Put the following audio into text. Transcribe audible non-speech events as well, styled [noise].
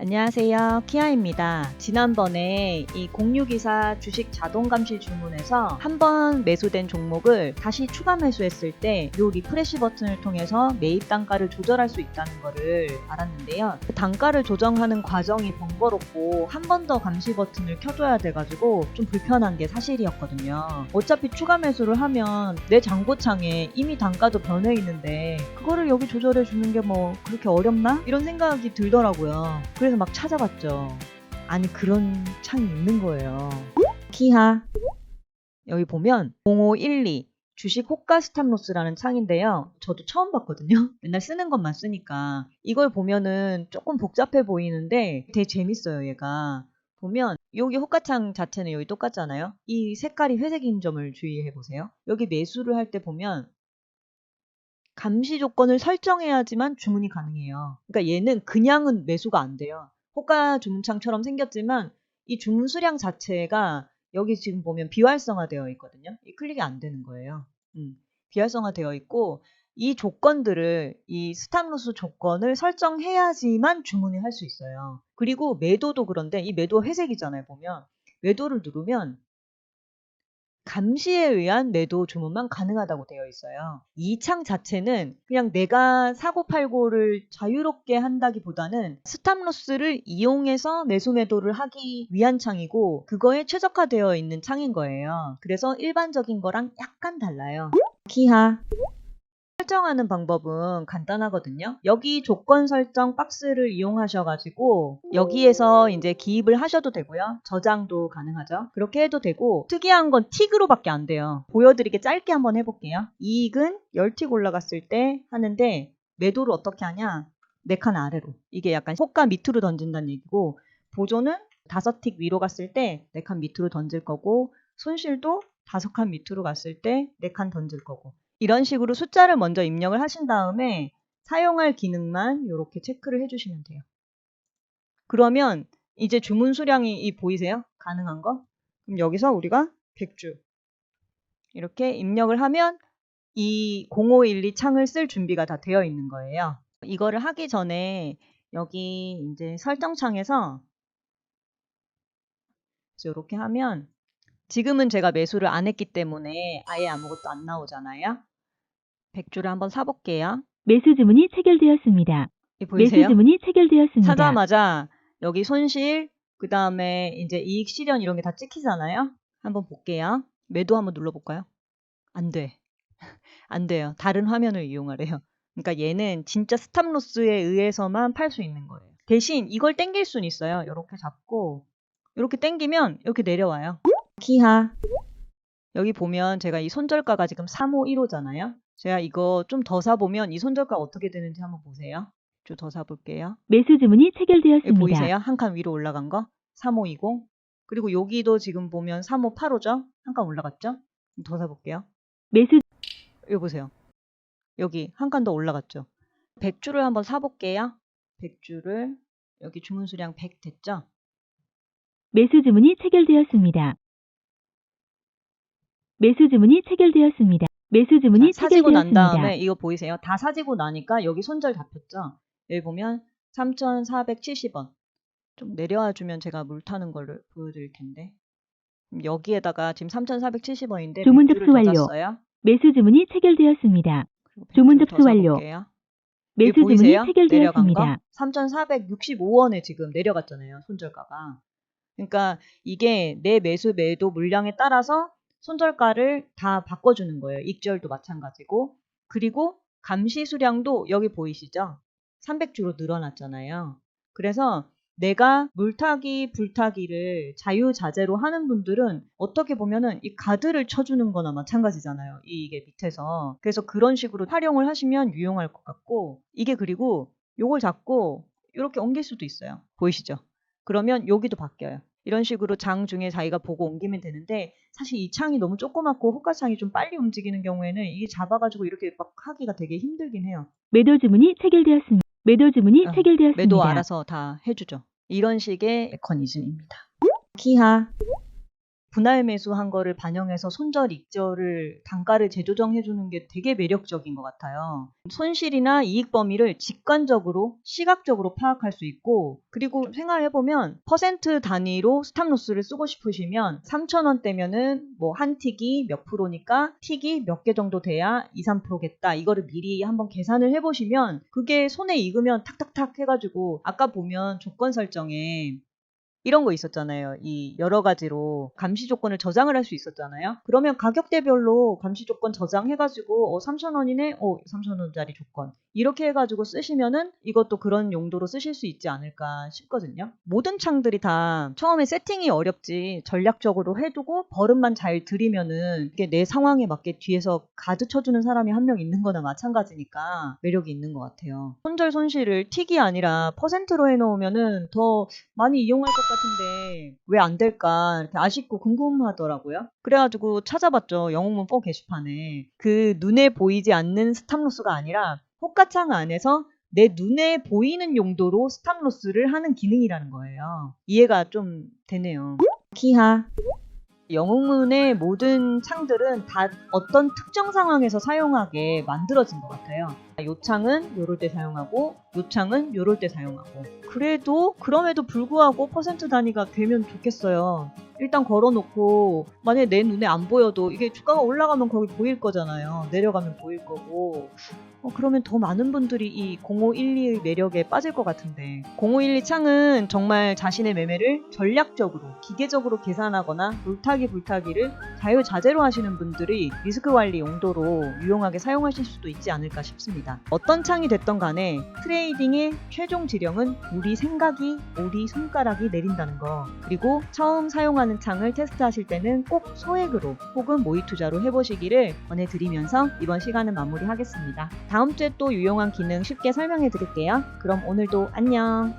안녕하세요. 키아입니다. 지난번에 이 공유기사 주식 자동 감시 주문에서 한 번 매수된 종목을 다시 추가 매수했을 때 이 리프레시 버튼을 통해서 매입 단가를 조절할 수 있다는 거를 알았는데요. 그 단가를 조정하는 과정이 번거롭고 한 번 더 감시 버튼을 켜줘야 돼가지고 좀 불편한 게 사실이었거든요. 어차피 추가 매수를 하면 내 잔고창에 이미 단가도 변해 있는데 그거를 여기 조절해 주는 게 뭐 그렇게 어렵나? 이런 생각이 들더라고요. 그래서 막 찾아봤죠. 아니 그런 창이 있는 거예요. 키하 여기 보면 0512 주식 호가 스탑로스라는 창인데요. 저도 처음 봤거든요. [laughs] 맨날 쓰는 것만 쓰니까 이걸 보면은 조금 복잡해 보이는데 되게 재밌어요. 얘가 보면 여기 호가창 자체는 여기 똑같잖아요. 이 색깔이 회색인 점을 주의해 보세요. 여기 매수를 할 때 보면 감시 조건을 설정해야지만 주문이 가능해요. 그러니까 얘는 그냥은 매수가 안 돼요. 호가 주문창처럼 생겼지만 이 주문 수량 자체가 여기 지금 보면 비활성화되어 있거든요. 이 클릭이 안 되는 거예요. 음, 비활성화되어 있고 이 조건들을 이 스탑로스 조건을 설정해야지만 주문을 할 수 있어요. 그리고 매도도 그런데 이 매도 회색이잖아요. 보면 매도를 누르면 감시에 의한 매도 주문만 가능하다고 되어 있어요. 이 창 자체는 그냥 내가 사고 팔고를 자유롭게 한다기보다는 스탑로스를 이용해서 매수 매도를 하기 위한 창이고 그거에 최적화되어 있는 창인 거예요. 그래서 일반적인 거랑 약간 달라요. 키하 설정하는 방법은 간단하거든요. 여기 조건 설정 박스를 이용하셔가지고 여기에서 이제 기입을 하셔도 되고요. 저장도 가능하죠. 그렇게 해도 되고 특이한 건 틱으로밖에 안 돼요. 보여드리게 짧게 한번 해볼게요. 이익은 10틱 올라갔을 때 하는데 매도를 어떻게 하냐? 4칸 아래로. 이게 약간 호가 밑으로 던진다는 얘기고 보조는 5틱 위로 갔을 때 4칸 밑으로 던질 거고 손실도 5칸 밑으로 갔을 때 4칸 던질 거고 이런 식으로 숫자를 먼저 입력을 하신 다음에 사용할 기능만 이렇게 체크를 해주시면 돼요. 그러면 이제 주문 수량이 이 보이세요? 가능한 거? 그럼 여기서 우리가 100주 이렇게 입력을 하면 이 0512 창을 쓸 준비가 다 되어 있는 거예요. 이거를 하기 전에 여기 이제 설정 창에서 이렇게 하면 지금은 제가 매수를 안 했기 때문에 아예 아무것도 안 나오잖아요. 100주를 한번 사볼게요. 매수 주문이 체결되었습니다. 이 매수 보이세요? 주문이 체결되었습니다. 사자마자 여기 손실, 그 다음에 이제 이익 실현 이런 게 다 찍히잖아요. 한번 볼게요. 매도 한번 눌러볼까요? 안 돼. [laughs] 안 돼요. 다른 화면을 이용하래요. 그러니까 얘는 진짜 스탑로스에 의해서만 팔 수 있는 거예요. 대신 이걸 땡길 수는 있어요. 이렇게 잡고 이렇게 땡기면 이렇게 내려와요. 키하. 여기 보면 제가 이 손절가가 지금 3515잖아요. 제가 이거 좀 더 사보면 이 손절가 어떻게 되는지 한번 보세요. 좀 더 사볼게요. 매수 주문이 체결되었습니다. 보이세요? 한 칸 위로 올라간 거? 3520. 그리고 여기도 지금 보면 3585죠? 한 칸 올라갔죠? 더 사볼게요. 매수 여기 보세요. 여기 한 칸 더 올라갔죠? 100주를 한번 사볼게요. 100주를 여기 주문 수량 100 됐죠? 매수 주문이 체결되었습니다. 매수 주문이 체결되었습니다. 매수 주문이 자, 사지고 난 체결되었습니다. 다음에 이거 보이세요? 다 사지고 나니까 여기 손절 잡혔죠? 여기 보면 3,470원. 좀 내려와 주면 제가 물 타는 거를 보여드릴 텐데. 여기에다가 지금 3,470원인데 주문 100주를 접수 더 완료. 매수 주문이 체결되었습니다. 주문 100주를 접수 더 완료. 매수 주문이 보이세요? 체결되었습니다. 3,465원에 지금 내려갔잖아요. 손절가가. 그러니까 이게 내 매수 매도 물량에 따라서 손절가를 다 바꿔주는 거예요. 익절도 마찬가지고. 그리고 감시 수량도 여기 보이시죠? 300주로 늘어났잖아요. 그래서 내가 물타기, 불타기를 자유자재로 하는 분들은 어떻게 보면은 이 가드를 쳐주는 거나 마찬가지잖아요. 이- 이게 밑에서. 그래서 그런 식으로 활용을 하시면 유용할 것 같고, 이게 그리고 요걸 잡고 이렇게 옮길 수도 있어요. 보이시죠? 그러면 여기도 바뀌어요. 이런 식으로 장 중에 자기가 보고 옮기면 되는데 사실 이 창이 너무 조그맣고 호가창이 좀 빨리 움직이는 경우에는 이게 잡아가지고 이렇게 막 하기가 되게 힘들긴 해요. 매도 주문이 체결되었습니다. 매도 주문이 어, 체결되었습니다. 매도 알아서 다 해주죠. 이런 식의 메커니즘입니다. 키하 분할 매수한 거를 반영해서 손절 익절을 단가를 재조정해 주는 게 되게 매력적인 것 같아요. 손실이나 이익 범위를 직관적으로 시각적으로 파악할 수 있고 그리고 생각해 보면 퍼센트 단위로 스탑로스를 쓰고 싶으시면 3,000원대면은 뭐 한 틱이 몇 프로니까 틱이 몇 개 정도 돼야 2, 3%겠다. 이거를 미리 한번 계산을 해 보시면 그게 손에 익으면 탁탁탁 해 가지고 아까 보면 조건 설정에 이런 거 있었잖아요. 이 여러 가지로 감시 조건을 저장을 할 수 있었잖아요. 그러면 가격대별로 감시 조건 저장해가지고 어 3,000원이네, 어 3,000원짜리 조건 이렇게 해가지고 쓰시면은 이것도 그런 용도로 쓰실 수 있지 않을까 싶거든요. 모든 창들이 다 처음에 세팅이 어렵지 전략적으로 해두고 버릇만 잘 들이면은 이게 내 상황에 맞게 뒤에서 가드 쳐주는 사람이 한 명 있는 거나 마찬가지니까 매력이 있는 것 같아요. 손절 손실을 틱이 아니라 퍼센트로 해놓으면은 더 많이 이용할 것 같은데 왜 안 될까 이렇게 아쉽고 궁금하더라고요. 그래가지고 찾아봤죠. 영웅문 4 게시판에 그 눈에 보이지 않는 스탑로스가 아니라 호가창 안에서 내 눈에 보이는 용도로 스탑로스를 하는 기능이라는 거예요. 이해가 좀 되네요. 키하. 영웅문의 모든 창들은 다 어떤 특정 상황에서 사용하게 만들어진 것 같아요. 요 창은 요럴 때 사용하고 요 창은 요럴 때 사용하고 그래도 그럼에도 불구하고 퍼센트 단위가 되면 좋겠어요. 일단 걸어놓고 만약에 내 눈에 안 보여도 이게 주가가 올라가면 거기 보일 거잖아요. 내려가면 보일 거고 어, 그러면 더 많은 분들이 이 0512의 매력에 빠질 것 같은데 0512 창은 정말 자신의 매매를 전략적으로 기계적으로 계산하거나 물타기 불타기를 자유자재로 하시는 분들이 리스크 관리 용도로 유용하게 사용하실 수도 있지 않을까 싶습니다. 어떤 창이 됐던 간에 트레이딩의 최종 지령은 우리 생각이 우리 손가락이 내린다는 거 그리고 처음 사용하는 창을 테스트하실 때는 꼭 소액으로 혹은 모의 투자로 해보시기를 권해드리면서 이번 시간은 마무리하겠습니다. 다음 주에 또 유용한 기능 쉽게 설명해 드릴게요. 그럼 오늘도 안녕!